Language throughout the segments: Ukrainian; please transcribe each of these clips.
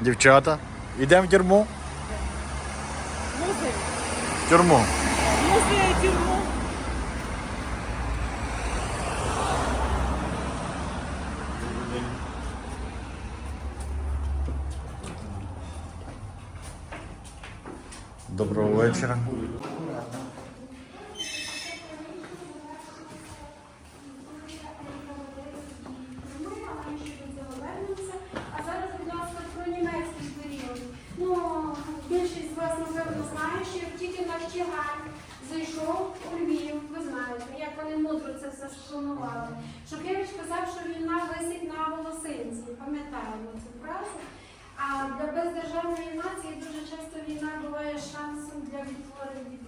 Дівчата, йдемо в тюрму? Музей. В тюрму. Музей, тюрму. Доброго вечора. А зараз, будь ласка, про німецький період. Ну, більшість з вас, напевно, знає, що як тільки наш Чигань зайшов у Львів, ви знаєте, як вони мудро це все спланували. Шухевич казав, що війна висить на волосинці. Пам'ятаємо цю фразу. А для бездержавної нації дуже часто війна буває шансом для відтворення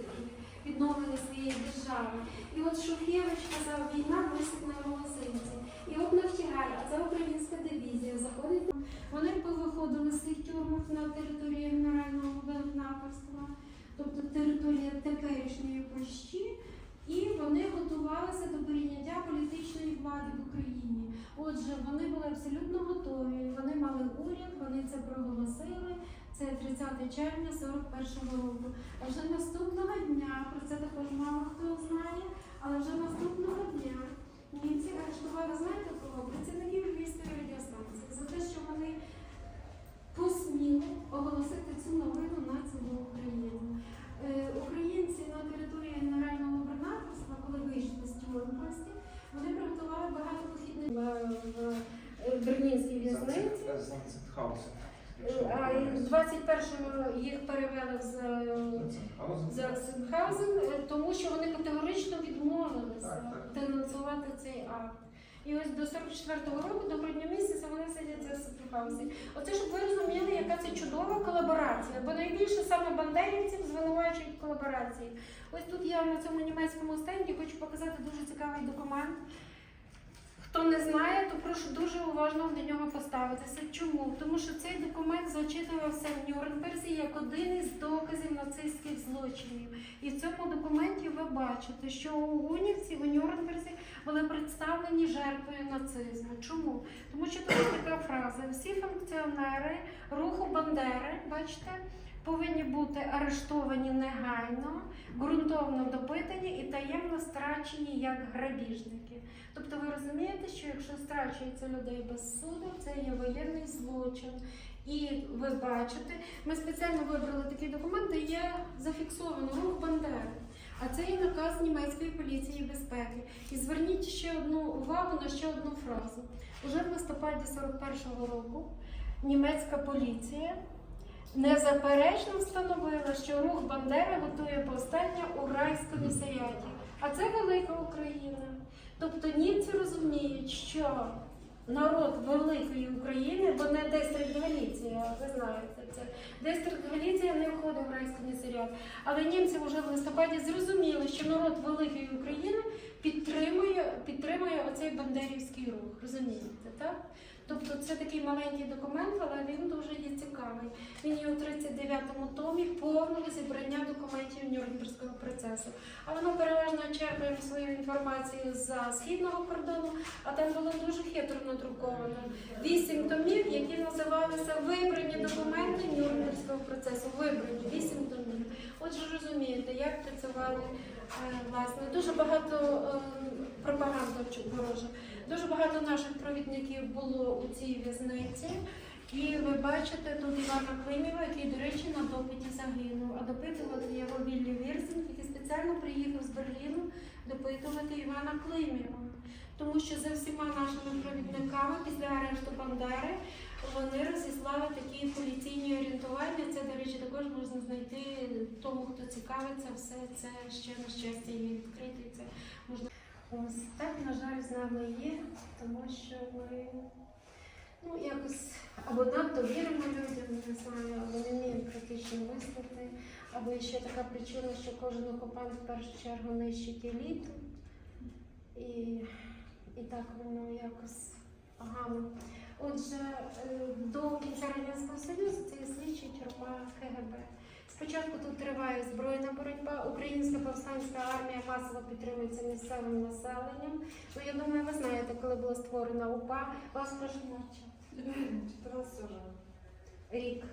відновлення своєї держави. І от Шухевич казав, війна висить на волосинці. І от Нахтігаль, а це українська дивізія, заходить. Вони повиходили з цих тюрмах на території Генерального великнапорства, тобто територія теперішньої Польщі, і вони готувалися до прийняття політичної влади в Україні. Отже, вони були абсолютно готові. Вони мали уряд, вони це проголосили. Це 30 червня 41-го року. А вже наступного дня, про це також мало хто знає, але вже наступного дня німці арештували, знаєте кого? Працівників Львівської радіостанції за те, що вони посміли оголосити цю новину на цілу Україну. Е, Українці на території Генерального губернаторства, коли вийшли з тюрмності, вони приготували багато похідних в, в, в Берлінській в'язниці. А 21-му їх перевели з Заксенхаузен, е, тому що вони категорично відмовилися денонсувати цей акт. І ось до 44-го року, до грудня місяця, вони сидять в Заксенхаузені. Оце щоб ви розуміли, яка це чудова колаборація. Бо найбільше саме бандерівців звинувачують в колаборації. Ось тут я на цьому німецькому стенді хочу показати дуже цікавий документ. Хто не знає, то прошу дуже уважно до нього поставитися. Чому? Тому що цей документ зачитувався в Нюрнберзі як один із доказів нацистських злочинів. І в цьому документі ви бачите, що унівці у Нюрнберзі були представлені жертвою нацизму. Чому? Тому що тут така фраза: всі функціонери руху Бандери, бачите, повинні бути арештовані негайно, ґрунтовно допитані і таємно страчені як грабіжники. Тобто ви розумієте, що якщо страчується людей без суду, це є воєнний злочин. І ви бачите, ми спеціально вибрали такий документ, де є зафіксовано рух Бандери. А це є наказ німецької поліції безпеки. І зверніть ще одну увагу на ще одну фразу. Уже в листопаді 41-го року німецька поліція незаперечно встановила, що рух Бандери готує повстання у райськомісаріаті. А це велика Україна. Тобто німці розуміють, що народ великої України, бо не Дестрикт Галіція, ви знаєте це. Дестрикт Галіція не входить в райськомісаріат. Але німці вже в листопаді зрозуміли, що народ великої України підтримує, підтримує оцей бандерівський рух. Розумієте, так? Тобто це такий маленький документ, але він дуже є цікавий. Він є у 39-му томі повного зібрання документів Нюрнберзького процесу. Але ми переважно черпаємо свою інформацію за східного кордону, а там було дуже хитро надруковано. Вісім томів, які називалися Вибрані документи Нюрнберзького процесу. Вибрані вісім томів. Отже, розумієте, як працювали е, власне дуже багато е, пропаганда ворожа. Дуже багато наших провідників було у цій в'язниці. І ви бачите тут Івана Климєва, який, до речі, на допиті загинув. А допитували його Віллі Вірсінг, який спеціально приїхав з Берліну допитувати Івана Климєва. Тому що за всіма нашими провідниками після арешту Бандери вони розіслали такі поліційні орієнтування. Це, до речі, також можна знайти тому, хто цікавиться, все це ще на щастя є відкритий. Це можна так, на жаль, з нами є, тому що ми ну, якось або надто віримо людям, не знаю, або не вміємо критично мислити, або ще така причина, що кожен окупант в першу чергу нищить еліту. І, і так воно якось погано. Отже, е, до кінця Радянського Союзу це слідчий тюрма КГБ. Спочатку тут триває збройна боротьба. Українська повстанська армія масово підтримується місцевим населенням. Ну я думаю, ви знаєте, коли була створена УПА, вас прошу навчати. 14 уже. рік.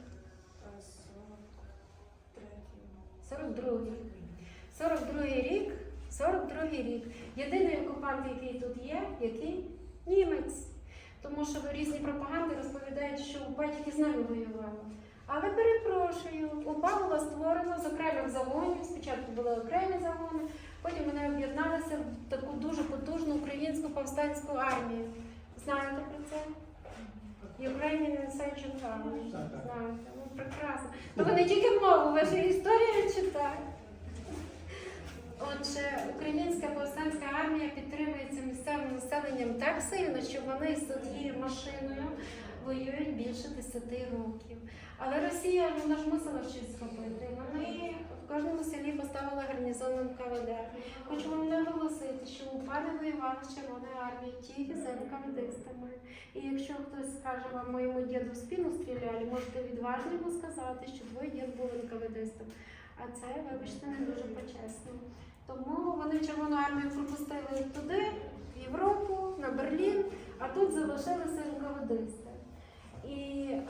42 рік. 42 рік. 42 рік. Єдиний окупант, який тут є, який німець. Тому що різні пропаганди розповідають, що УПА тільки з нами воювала. Але перепрошую, УПА була створена з окремих загонів. Спочатку були окремі загони, потім вони об'єдналися в таку дуже потужну українську повстанську армію. Знаєте про це? Ukrainian Insurgent Army. Знаєте, ну прекрасно. То ви не тільки мову, ви ж історію читаєте. Отже, українська повстанська армія підтримується місцевим населенням так сильно, що вони з цією машиною воюють більше 10 років. Але Росія ну, вона ж мусила щось зробити. Вони в кожному селі поставили гарнізон НКВД. Хочу вам наголосити, що УПА не воювала з Червоною армією, тільки з НКВДистами. І якщо хтось скаже вам моєму діду в спину стріляли, можете відважно йому сказати, що твій дід був НКВДистом. А це, вибачте, не дуже почесно. Тому вони Червону армію пропустили туди, в Європу, на Берлін, а тут залишилися НКВДисти. І е,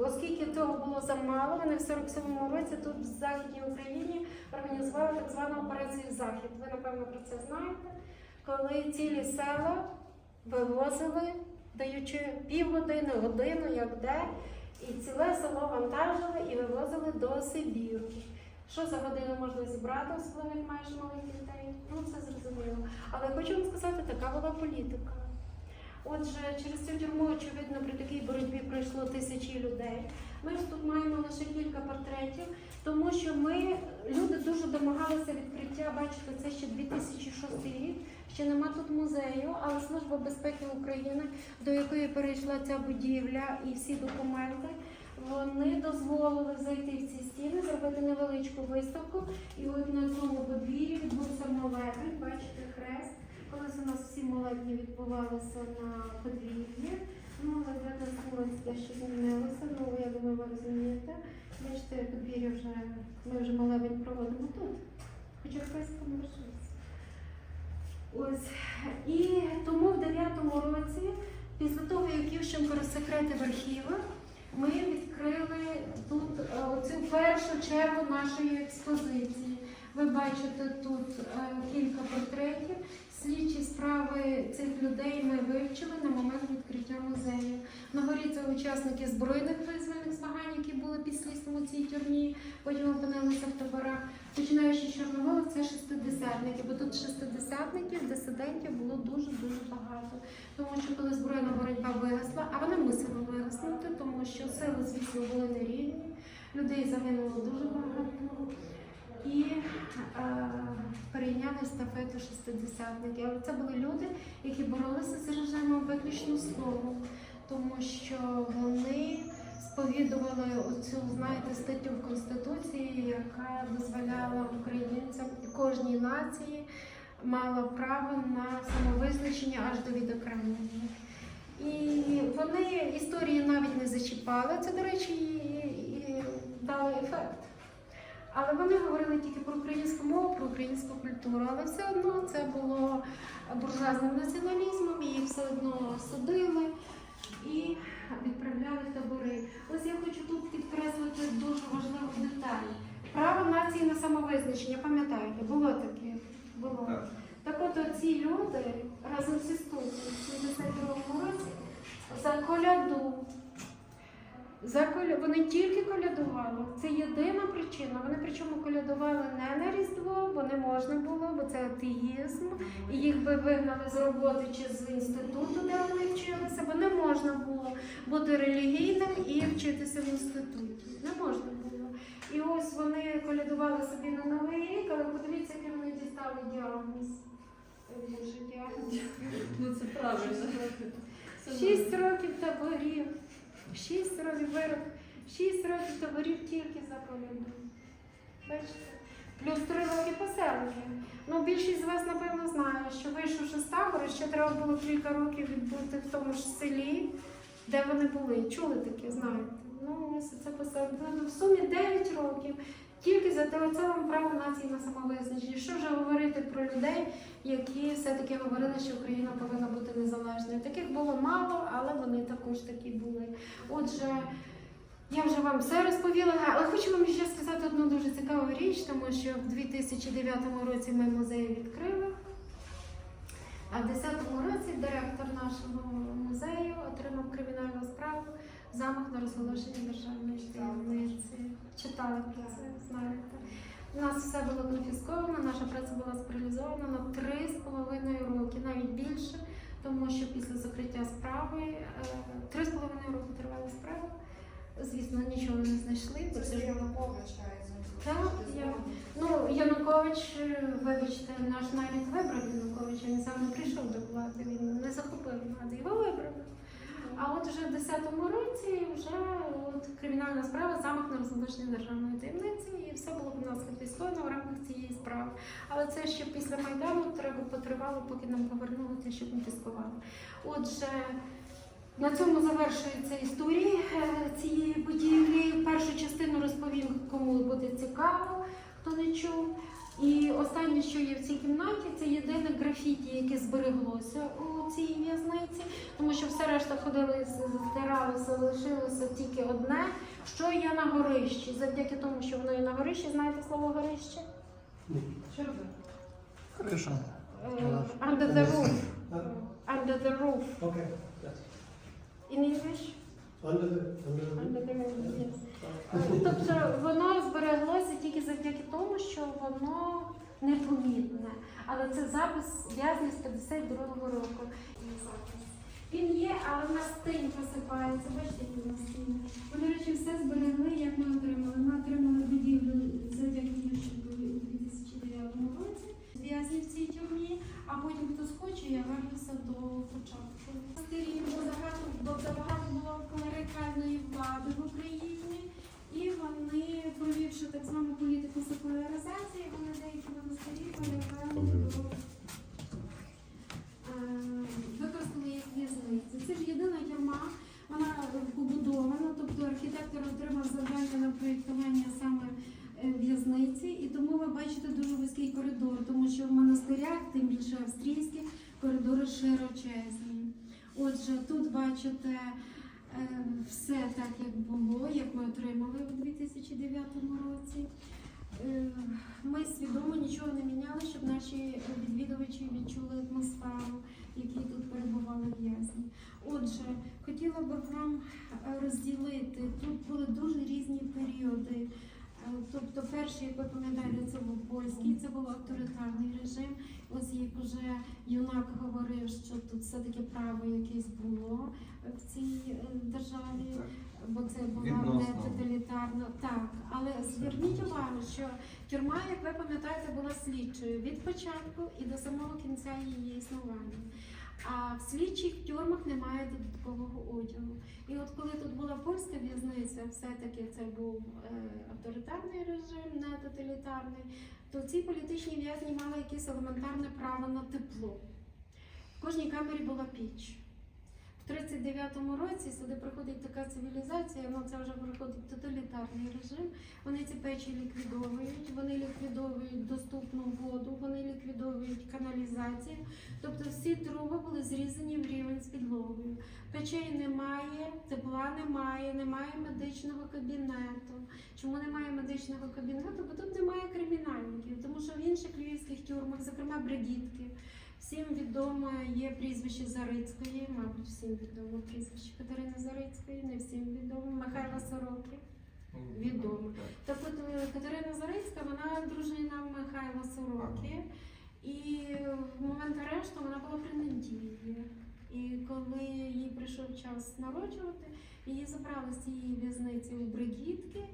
оскільки того було замало, вони в 47-му році тут в Західній Україні організували так звану операцію Захід. Ви напевно про це знаєте, коли цілі села вивозили, даючи півгодини, годину, як де, і ціле село вантажили і вивозили до Сибіру. Що за годину можна зібрати, особливо як маєш малих дітей? Ну це зрозуміло. Але хочу вам сказати, така була політика. Отже, через цю тюрму, очевидно, при такій боротьбі пройшло тисячі людей. Ми ж тут маємо лише кілька портретів, тому що ми люди дуже домагалися відкриття. Бачите, це ще 2006 рік. Ще нема тут музею, але Служба безпеки України, до якої перейшла ця будівля і всі документи, вони дозволили зайти в ці стіни, зробити невеличку виставку. І от на цьому подвір'ї відбувся молебень, бачите, хрест. Колись у нас всі молебні відбувалися на подвір'ї. Ну, але для нас молодь дещо змінилося, ну я думаю, ви розумієте. Бачите, подвір'я вже ми вже молебень проводимо тут. Хоча хрест лишився. Ось. І тому в 9-му році, після того, як Ющенко розсекретив архіви, ми відкрили тут е, оцю першу чергу нашої експозиції. Ви бачите тут е, кілька портретів. Слідчі справи цих людей ми вивчили на момент відкриття музею. На горі це учасники збройних визвольних змагань, які були під слідством у цій тюрмі, потім опинилися в таборах. Починаючи з Чорновола, це шестидесятники, бо тут шестидесятників, дисидентів було дуже-дуже багато. Тому що коли збройна боротьба виросла, а вона мусила вироснути, тому що сили, звісно, були нерівні, людей загинуло дуже багато. І е, перейняли естафету шестидесятників. Це були люди, які боролися з режимом виключно словом, тому що вони сповідували оцю, знаєте, статтю в Конституції, яка дозволяла українцям і кожній нації мала право на самовизначення аж до відокремлення. І вони історії навіть не зачіпали. Це, до речі, і, і дало ефект. Але вони говорили тільки про українську мову, про українську культуру. Але все одно це було буржуазним націоналізмом, їх все одно судили і відправляли в табори. Ось я хочу тут підкреслити дуже важливу деталь. Право нації на самовизначення, пам'ятаєте, було таке? Було. Так от ці люди разом зі студією в 72 році за коляду. За коля... Вони тільки колядували. Це єдина причина. Вони причому колядували не на Різдво, бо не можна було, бо це атеїзм. І їх би вигнали з роботи чи з інституту, де вони вчилися, бо не можна було бути релігійним і вчитися в інституті. Не можна було. І ось вони колядували собі на новий рік, але подивіться, який вони дістали діагноз. Ну це правильно. Шість років таборів. Шість років вирок. Шість років таборів тільки за коляду. Бачите? Плюс три роки поселення. Ну, більшість з вас, напевно, знає, що вийшовши з табору, ще треба було кілька років відбути в тому ж селі, де вони були. Чули таке, знаєте? Ну, ось це поселення. Ну, В сумі 9 років. Тільки за те, оце вам право нації на самовизначення. Що вже говорити про людей, які все-таки говорили, що Україна повинна бути незалежною. Таких було мало, але вони також такі були. Отже, Я вже вам все розповіла, але хочу вам ще сказати одну дуже цікаву річ, тому що в 2009 році ми музей відкрили. А в 2010 році директор нашого музею отримав кримінальну справу замах на розголошення державної таємниці. Читали про це, знаєте. У нас все було конфісковано, наша праця була спаралізована на три з половиною роки, навіть більше, тому що після закриття справи е, три з половиною роки тривала справа. Звісно, нічого не знайшли. Це ж Янукович, Так, я, ну, Янукович, е, вибачте, наш навіть вибрав Януковича, він сам не прийшов до влади, він не захопив влади, його вибрали. А от вже в 10-му році вже от, кримінальна справа замах на розголошення державної таємниці, і все було в нас конфісковано в рамках цієї справи. Але це ще після Майдану треба потривало, поки нам повернули те, що конфіскували. Отже, на цьому завершується історія е, цієї будівлі. Першу частину розповім, кому буде цікаво, хто не чув. І останнє, що є в цій кімнаті, це єдине графіті, яке збереглося у цій в'язниці, тому що все решта ходили, стиралося, лишилося тільки одне, що є на горищі. Завдяки тому, що воно є на горищі, знаєте слово горище? Що робити? Криша. Е, Under the roof. Under the roof. Okay. In English? Under the, under the. Under the roof, yes. Тобто воно збереглося тільки завдяки тому, що воно непомітне. Але це запис в'язнів з 52-го року. Він є, але на стинь посипається. Бачите, який на стіні. Ми, до речі, все зберегли, як ми отримали. Ми отримали будівлю завдяки тому, що були у 2009 році. В'язні в цій тюрмі, а потім хто схоче, я вернуся до початку. Багато, було клерикальної влади в Україні. Вони, провівши так звану політику секуляризації, вони деякі монастирі перевели до е, використали як в'язниці. Це ж єдина тюрма, вона побудована, тобто архітектор отримав завдання на проєктування саме е, в'язниці, і тому ви бачите дуже вузький коридор, тому що в монастирях, тим більше австрійських, коридори широчезні. Отже, тут бачите е, все так, як було, як ми отримали у 2009 році. Е, Ми свідомо нічого не міняли, щоб наші відвідувачі відчули атмосферу, які тут перебували в'язні. Отже, хотіла би вам е, розділити. Тут були дуже різні періоди. Е, Тобто, перший, як ви пам'ятаєте, це був польський, це був авторитарний режим. Ось як уже юнак говорив, що тут все-таки право якесь було в цій е, державі, бо це була не тоталітарна. Так, але зверніть увагу, що тюрма, як ви пам'ятаєте, була слідчою від початку і до самого кінця її існування. А в слідчих тюрмах немає додаткового одягу. І от коли тут була польська в'язниця, все-таки це був е, авторитарний режим, не тоталітарний, то ці політичні в'язні мали якесь елементарне право на тепло. В кожній камері була піч. В 39-му році сюди приходить така цивілізація, ну це вже приходить тоталітарний режим. Вони ці печі ліквідовують, вони ліквідовують доступну воду, вони ліквідовують каналізацію. Тобто всі труби були зрізані в рівень з підлогою. Печей немає, тепла немає, немає медичного кабінету. Чому немає медичного кабінету? Бо тут немає кримінальників, тому що в інших львівських тюрмах, зокрема Бригітки, всім відомо є прізвище Зарицької, мабуть, всім відомо прізвище Катерини Зарицької, не всім відомо, Михайла Сороки. Відомо. Так от е, Катерина Зарицька, вона дружина Михайла Сороки. І в момент арешту вона була при неділі. І коли їй прийшов час народжувати, її забрали з цієї в'язниці у Бригітки.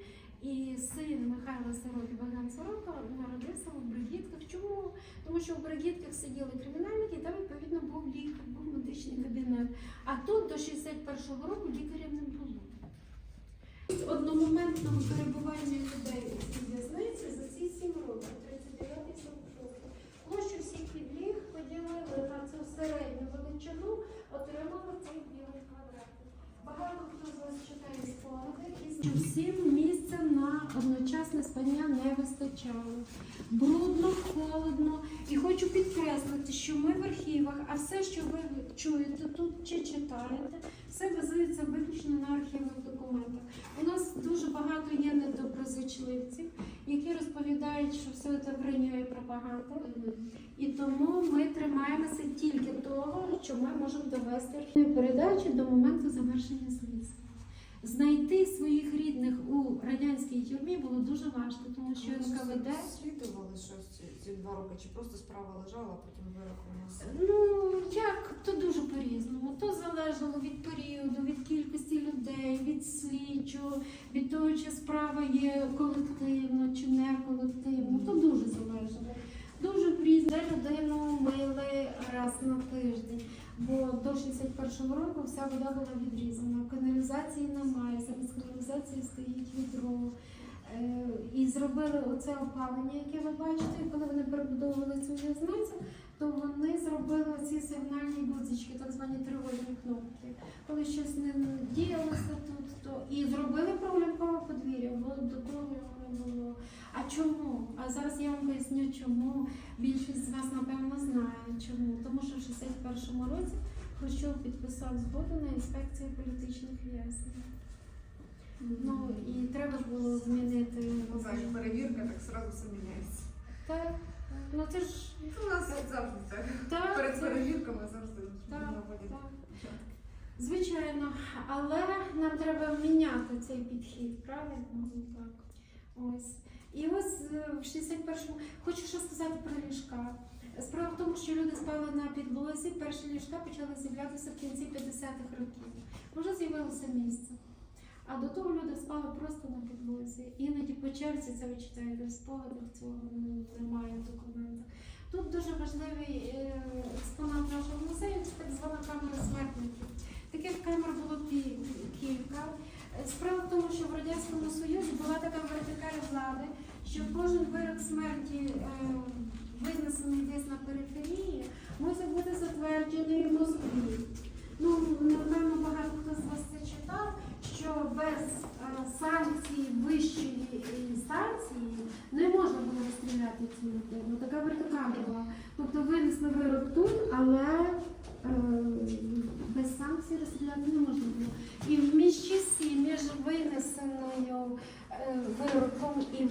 І син Михайла Сороки, Богдан Сорока, народився у Бригітках. Чому? Тому що у Бригітках сиділи кримінальники, і там відповідно був лікар, був медичний кабінет. А тут до 61-го року лікаря не було. Одномоментного перебування людей у цій в'язниці за ці 7 років, 39 46 Площу всіх підліг поділили на цю середню величину, отримали цей квадрат. Багато хто з вас читає спогади, і всім місця на одночасне спання не вистачало. Брудно, холодно. І хочу підкреслити, що ми в архівах, а все, що ви чуєте тут чи читаєте, все базується виключно на архівних документах. У нас дуже багато є недоброзичливців, які розповідають, що все це і пропаганда. І тому ми того, що ми можемо довести передачі до моменту завершення слідства. Знайти своїх рідних у радянській тюрмі було дуже важко, тому що НКВД Слідували щось ці- ці два роки, чи просто справа лежала, а потім вирок у нас. Ну, як то дуже по-різному. То залежало від періоду, від кількості людей, від слідчого, від того, чи справа є колективно чи не колективно. То дуже залежало. Дуже різне людину мили раз на тиждень. Бо до 61-го року вся вода була відрізана. Каналізації немає, замість каналізації стоїть відро. Е, І зробили оце опалення, яке ви бачите, коли вони перебудовували цю в'язницю, то вони зробили ці сигнальні гудзички, так звані тривожні кнопки. Коли щось не діялося тут, то і зробили прогулянкове подвір'я, бо до того було. А чому? А зараз я вам поясню, чому більшість з вас напевно знає чому. Тому що в 61-му році Хрущов підписав згоду на інспекцію політичних в'язнів. Ну і треба ж було змінити. Знаєш, перевірка, так сразу все міняється. Так, ну це ж У нас завжди так. так, Перед це- перевірками завжди Так, наводять. так. Звичайно, але нам треба міняти цей підхід, правильно? Ось. І ось е, в 61-му хочу що сказати про ліжка. Справа в тому, що люди спали на підлозі, перші ліжка почали з'являтися в кінці 50-х років. Вже з'явилося місце. А до того люди спали просто на підлозі. Іноді по черзі це ви читаєте в спогадах, цього немає в документах. Тут дуже важливий е, експонат нашого музею це так звана камера смертників. Таких камер було кілька. Е, Справа в тому, що в Радянському Союзі була така вертикаль влади, що кожен вирок смерті, е, винесений десь на периферії, мусив бути затверджений Москві. Ну, напевно, багато хто з вас це читав, що без е, санкцій вищої інстанції не можна було розстріляти цю людину. Така вертикаль була. Тобто винесли вирок тут, але е, без санкцій розстріляти не можна було. І в міжчасі між винесеною е, вироком і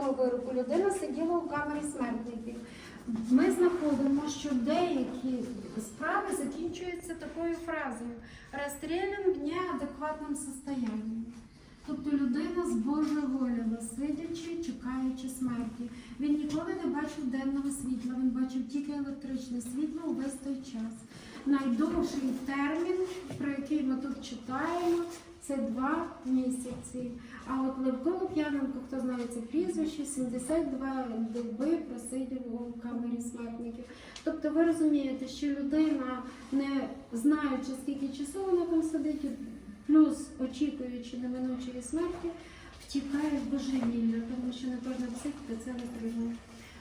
виконанням вироку людина сиділа у камері смертників. Ми знаходимо, що деякі справи закінчуються такою фразою «Розстрілян в неадекватному состоянні». Тобто людина збожеволіла, сидячи, чекаючи смерті. Він ніколи не бачив денного світла, він бачив тільки електричне світло увесь той час. Найдовший термін, про який ми тут читаємо, це два місяці. А от Левко Лук'яненко, хто знає це прізвище, 72 доби просидів у камері смертників. Тобто ви розумієте, що людина, не знаючи скільки часу вона там сидить, плюс очікуючи неминучої смерті, втікає в божевілля, тому що не кожна психіка це витримує.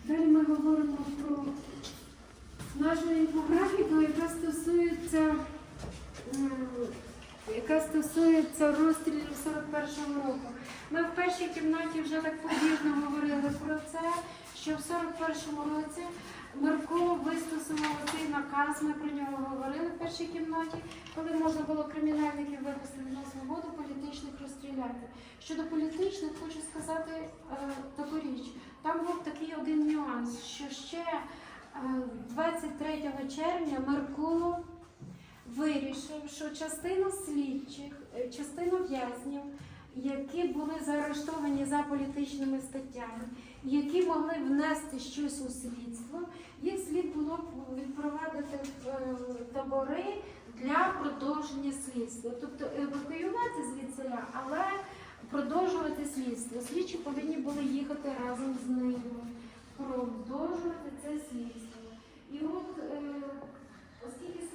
Далі ми говоримо про нашу інфографіку, яка стосується яка стосується розстрілів 41-го року. Ми в першій кімнаті вже так побіжно говорили про це, що в 41-му році Марко вистосував цей наказ, ми про нього говорили в першій кімнаті, коли можна було кримінальників випустити на свободу, політичних розстріляти. Щодо політичних, хочу сказати е, таку річ. Там був такий один нюанс, що ще е, 23 червня вирішив, що частина слідчих, е, частина в'язнів, які були заарештовані за політичними статтями, які могли внести щось у слідство, їх слід було відпровадити в е, табори для продовження слідства. Тобто евакуювати звідсиля, але продовжувати слідство. Слідчі повинні були їхати разом з ними, продовжувати це слідство. І от, е, оскільки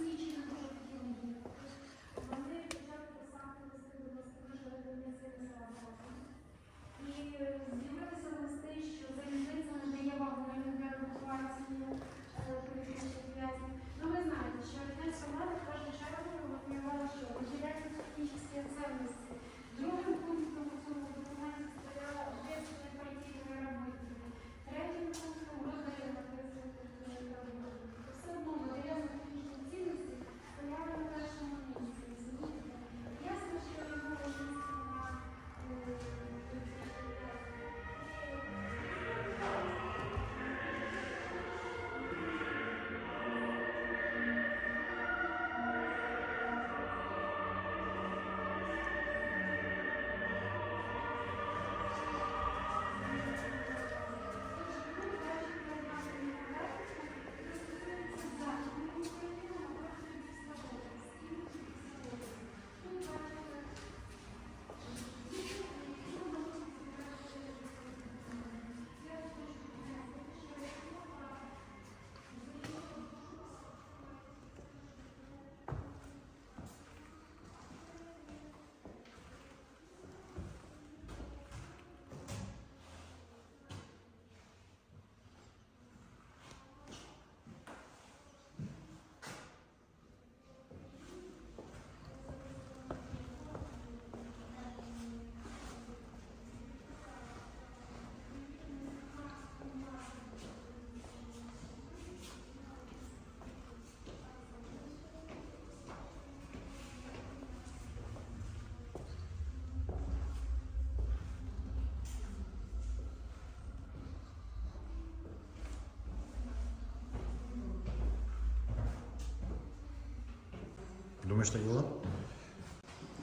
Думаєш, так було?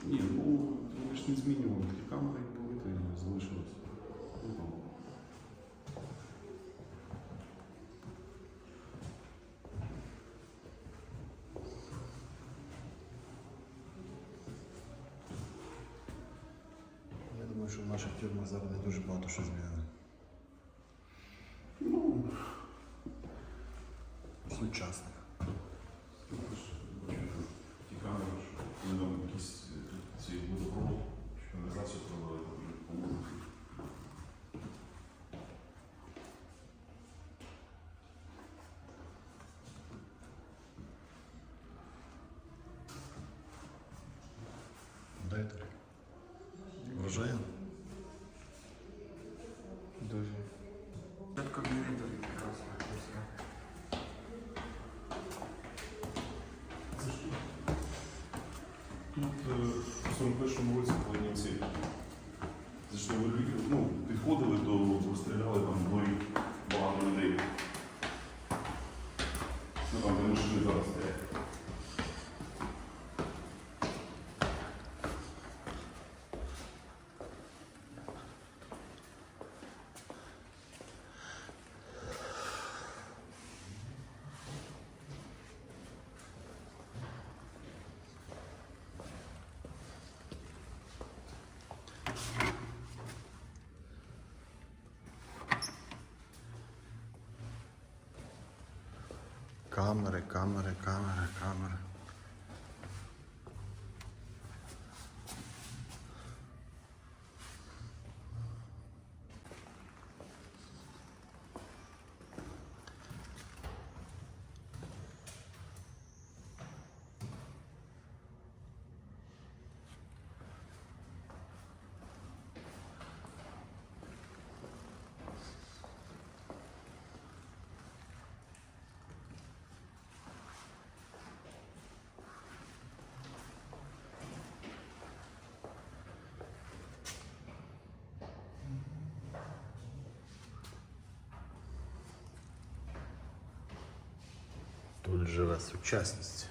Ні, ну вони ж не змінювали. Такі камери як були, то і залишились. Ну, там. Я думаю, що в наших тюрмах зараз не дуже багато що змінено. Врожає? Дуже. Тут е, в 41-му році повинні ці зайшли в Львів, ну, підходили, то розстріляли там в дворі багато людей. Ну там де машини зараз стоять. Камери, камери, камери, камери. Живе сучасність.